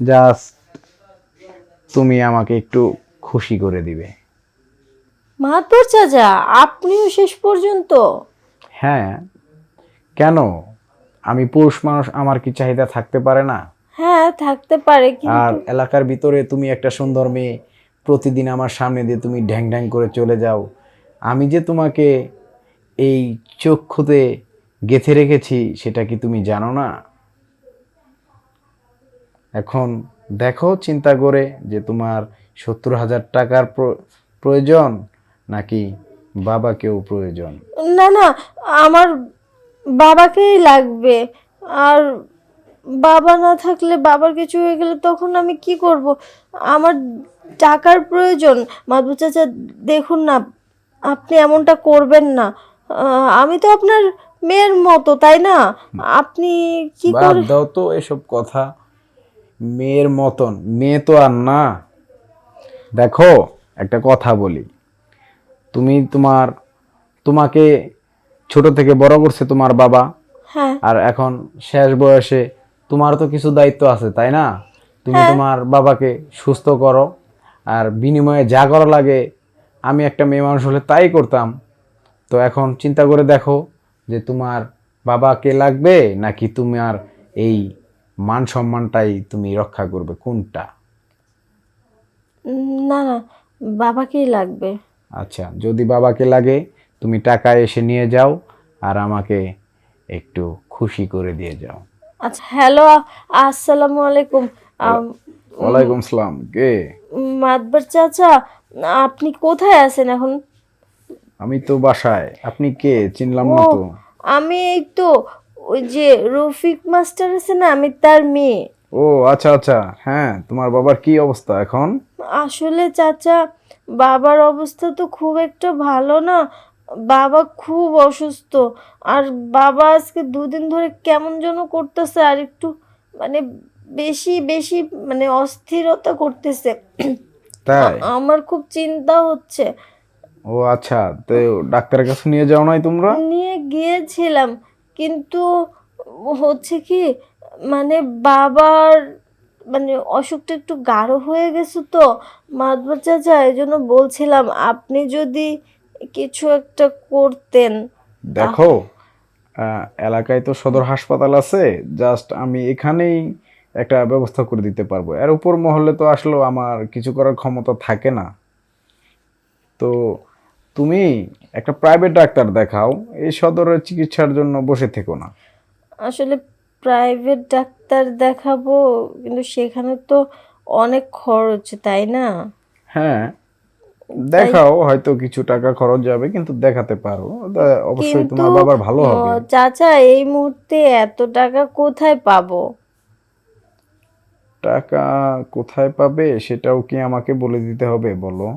Just তুমি আমাকে একটু খুশি করে দিবে। মাহাত্মর চাচা আপনিও শেষ পর্যন্ত। হ্যাঁ। কেন? আমি পুরুষ মানুষ আমার কি চাহিদা থাকতে পারে না? হ্যাঁ থাকতে পারে আর কিন্তু এলাকার ভিতরে তুমি একটা সুন্দর মেয়ে প্রতিদিন আমার সামনে দিয়ে তুমি ঢ্যাং ঢ্যাং করে চলে যাও। আমি যে তোমাকে এই চক্ষুতে গেথে রেখেছি সেটা কি তুমি জানো না? এখন দেখো চিন্তা করে যে তোমার সত্তর হাজার টাকার প্র- প্রয়োজন নাকি বাবাকেও প্রয়োজন? না না আমার বাবাকেই লাগবে। আর বাবা না থাকলে বাবার কিছু হয়ে গেলে তখন আমি কি করব? আমার টাকার প্রয়োজন। মাধু চাচা দেখুন না আপনি এমনটা করবেন না। আমি তো আপনার মেয়ের মতো তাই না? আপনি কি করে দাও তো এসব কথা। মেয়ের মতন। মেয়ে তো আর না। দেখো একটা কথা বলি। তুমি তোমার তোমাকে ছোট থেকে বড় করছে তোমার বাবা। হ্যাঁ। আর এখন শেষ বয়সে তোমার তো কিছু দায়িত্ব আছে তাই না? তুমি তোমার বাবাকে সুস্থ করো। আর বিনিময়ে যা করা লাগে আমি একটা মেয়ে মানুষ হলে তাই করতাম। তো এখন চিন্তা করে দেখো যে তোমার বাবাকে লাগবে নাকি তোমার এই মান সম্মানটাই তুমি রক্ষা করবে কোনটা? না না বাবাকেই লাগবে। আচ্ছা যদি বাবাকে লাগে তুমি টাকা এসে নিয়ে যাও আর আমাকে একটু খুশি করে দিয়ে যাও। আচ্ছা হ্যালো আসসালামু আলাইকুম। ওয়ালাইকুম সালাম কে? মাতবার চাচা আপনি কোথায় আছেন এখন? আমি তো বাসায় আপনি কে? চিনলাম না তো। আমি এই তো ওই যে রফিক মাস্টার আছে না আমি তার মেয়ে। ও আচ্ছা আচ্ছা। হ্যাঁ তোমার বাবার কি অবস্থা এখন? আসলে চাচা বাবার অবস্থা তো খুব একটা ভালো না। বাবা খুব অসুস্থ। আর বাবা আজকে দুদিন ধরে কেমন যেন করতেছে আর একটু মানে বেশি বেশি মানে অস্থিরতা করতেছে। তাই? আমার খুব চিন্তা হচ্ছে। ও আচ্ছা। তো ডাক্তারের কাছে নিয়ে যাও নাই তোমরা? নিয়ে গিয়েছিলাম। কিন্তু হচ্ছে কি মানে বাবার মানে অসুখটা একটু গাঢ় হয়ে গেছে তো। মাতবার চাচা, এই জন্য বলছিলাম, আপনি যদি কিছু একটা করতেন। দেখো এলাকায় তো সদর হাসপাতাল আছে, জাস্ট আমি এখানেই একটা ব্যবস্থা করে দিতে পারব। এর উপর মহলে তো আসলেও আমার কিছু করার ক্ষমতা থাকে না। তো তুমি একটা প্রাইভেট ডাক্তার দেখাও এই সদরের চিকিৎসার জন্য বসে থেকো না। আসলে প্রাইভেট ডাক্তার দেখাবো কিন্তু সেখানে তো অনেক খরচ তাই না? হ্যাঁ দেখাও হয়তো কিছু টাকা খরচ যাবে কিন্তু দেখাতে পারো। অবশ্যই তোমার বাবার ভালো হবে। চাচা এই মুহূর্তে এত টাকা কোথায় পাবো? টাকা কোথায় পাবে সেটাও কি আমাকে বলে দিতে হবে বলো।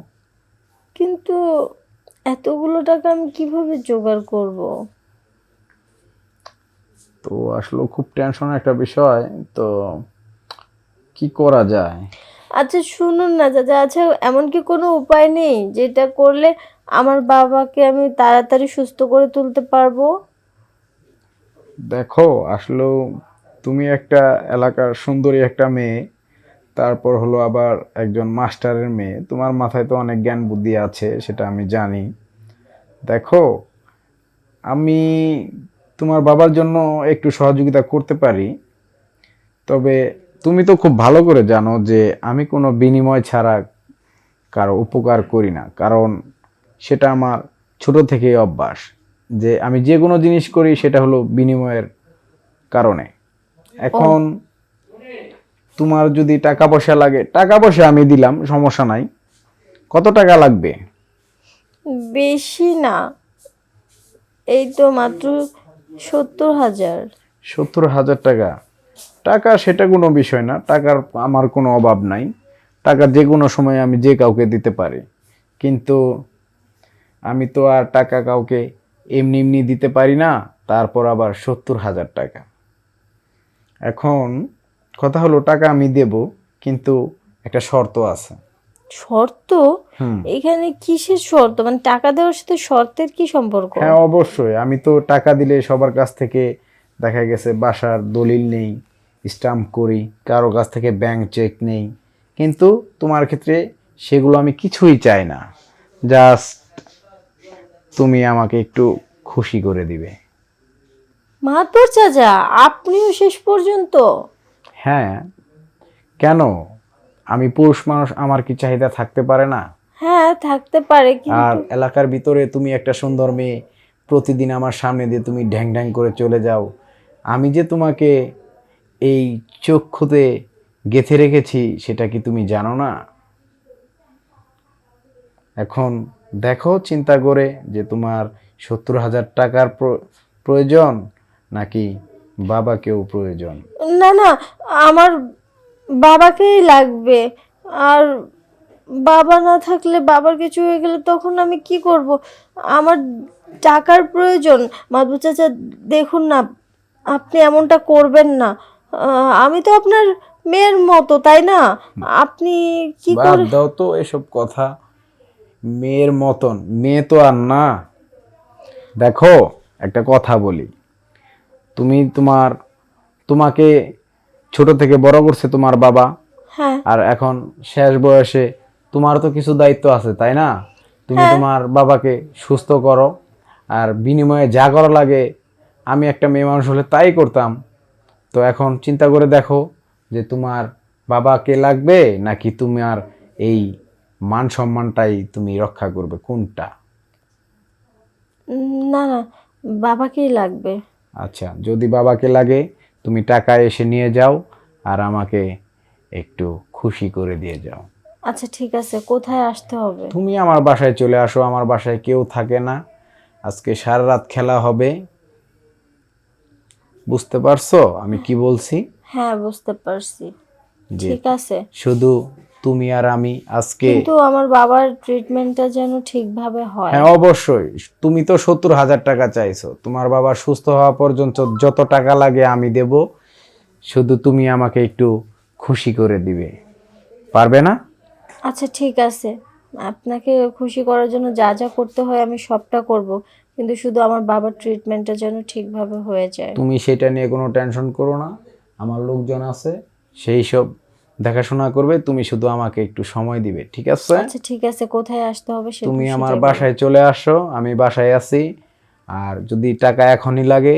কিন্তু এতগুলো টাকা আমি কীভাবে জোগাড় করব? তো আসলে খুব টেনশন একটা বিষয় তো কি করা যায়? আচ্ছা শুনুন না চাচা আচ্ছা এমন কি কোনো উপায় নেই যেটা করলে আমার বাবাকে আমি তাড়াতাড়ি সুস্থ করে তুলতে পারব? দেখো আসলে তুমি একটা এলাকার সুন্দরী একটা মেয়ে তারপর হলো আবার একজন মাস্টারের মেয়ে। তোমার মাথায় তো অনেক জ্ঞান বুদ্ধি আছে সেটা আমি জানি। দেখো আমি তোমার বাবার জন্য একটু সহযোগিতা করতে পারি তবে তুমি তো খুব ভালো করে জানো যে আমি কোনো বিনিময় ছাড়া কারও উপকার করি না কারণ সেটা আমার ছোট থেকেই অভ্যাস যে আমি যে কোনো জিনিস করি সেটা হলো বিনিময়ের কারণে। এখন তোমার যদি টাকা পয়সা লাগে টাকা পয়সা আমি দিলাম সমস্যা নাই। কত টাকা লাগবে? বেশি না। এই তো মাত্র সত্তর হাজার। সত্তর হাজার টাকা। টাকা সেটা কোনো বিষয় না টাকার আমার কোনো অভাব নাই। টাকা যে কোনো সময় আমি যে কাউকে দিতে পারি। কিন্তু আমি তো আর টাকা কাউকে এমনি এমনি দিতে পারি না তারপর আবার সত্তর হাজার টাকা। এখন কথা হলো টাকা আমি দেব কিন্তু একটা শর্ত আছে। শর্ত? এখানে কিসের শর্ত? মানে টাকা দেওয়ার সাথে শর্তের কি সম্পর্ক? হ্যাঁ অবশ্যই। আমি তো টাকা দিলে সবার কাছ থেকে দেখা গেছে বাসার দলিল নেই স্টাম্প করি কারও কাছ থেকে ব্যাংক চেক নেই। কিন্তু তোমার ক্ষেত্রে সেগুলো আমি কিছুই চাই না। জাস্ট তুমি আমাকে একটু খুশি করে দিবে। মাতবর চাচা আপনিও শেষ পর্যন্ত। হ্যাঁ। কেন? আমি পুরুষ মানুষ আমার কি চাহিদা থাকতে পারে না? হ্যাঁ থাকতে পারে আর এলাকার ভিতরে তুমি একটা সুন্দর মেয়ে প্রতিদিন আমার সামনে দিয়ে তুমি ঢ্যাং ঢ্যাং করে চলে যাও। আমি যে তোমাকে এই চক্ষুতে গেথে রেখেছি সেটা কি তুমি জানো না? এখন দেখো চিন্তা করে যে তোমার সত্তর হাজার টাকার প্র- প্রয়োজন নাকি বাবাকেও প্রয়োজন। না না আমার বাবাকেই লাগবে। আর বাবা না থাকলে বাবার কিছু হয়ে গেলে তখন আমি কি করব? আমার টাকার প্রয়োজন। মাধু চাচা দেখুন না আপনি এমনটা করবেন না। আহ, আমি তো আপনার মেয়ের মতো তাই না? আপনি কি বাদ করে দাও তো এসব কথা। মেয়ের মতন মেয়ে তো আর না। দেখো একটা কথা বলি। তুমি তোমার তোমাকে ছোট থেকে বড় করছে তোমার বাবা। হ্যাঁ। আর এখন শেষ বয়সে তোমার তো কিছু দায়িত্ব আছে তাই না? তুমি তোমার বাবাকে সুস্থ করো আর বিনিময়ে যা করা লাগে। আমি একটা মেয়ে মানুষ হলে তাই করতাম। তো এখন চিন্তা করে দেখো যে তোমার বাবাকে লাগবে নাকি তোমার এই মান সম্মানটাই তুমি রক্ষা করবে কোনটা? না না বাবাকেই লাগবে। আচ্ছা যদি বাবাকে লাগে তুমি টাকা এসে নিয়ে যাও আর আমাকে একটু খুশি করে দিয়ে যাও। আচ্ছা ঠিক আছে। কোথায় আসতে হবে? তুমি আমার বাসায় চলে আসো আমার বাসায় কেউ থাকে না। আজকে সারা রাত খেলা হবে। বুঝতে পারছ আমি কি বলছি? হ্যাঁ বুঝতে পারছি। ঠিক আছে। শুধু তুমি আর আমি আজকে কিন্তু আমার বাবার ট্রিটমেন্টটা যেন ঠিকভাবে হয়। হ্যাঁ অবশ্যই। তুমি তো সত্তর হাজার টাকা চাইছো। তোমার বাবা সুস্থ হওয়া পর্যন্ত যত টাকা লাগে আমি দেব। শুধু তুমি আমাকে একটু খুশি করে দিবে। পারবে না? আচ্ছা ঠিক আছে। আপনাকে খুশি করার জন্য যা যা করতে হয় আমি সবটা করব। কিন্তু শুধু আমার বাবার ট্রিটমেন্টটা যেন ঠিকভাবে হয়ে যায়। তুমি সেটা নিয়ে কোনো টেনশন করো না। আমার লোকজন আছে সেই সব দেখাশোনা করবে তুমি শুধু আমাকে একটু সময় দিবে ঠিক আছে? আচ্ছা ঠিক আছে কোথায় আসতে হবে সেটা তুমি আমার বাসায় চলে আসো আমি বাসায় আছি আর যদি টাকা এখনই লাগে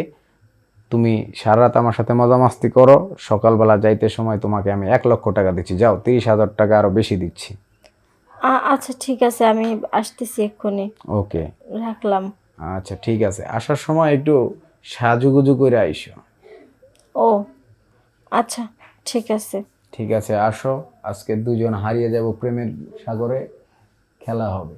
তুমি সারা রাত আমার সাথে মজা মাস্তি করো সকালবেলা যাইতে সময় তোমাকে আমি এক লক্ষ টাকা দিচ্ছি। যাও তিরিশ হাজার টাকা আরও বেশি দিচ্ছি। আচ্ছা ঠিক আছে আমি আসতেছি এক্ষুনি। ওকে। রাখলাম। আচ্ছা ঠিক আছে আসার সময় একটু সাজুগুজু করে আইসো। ও আচ্ছা ঠিক আছে। ঠিক আছে আসো। আজকে দুজন হারিয়ে যাব প্রেমের সাগরে। খেলা হবে।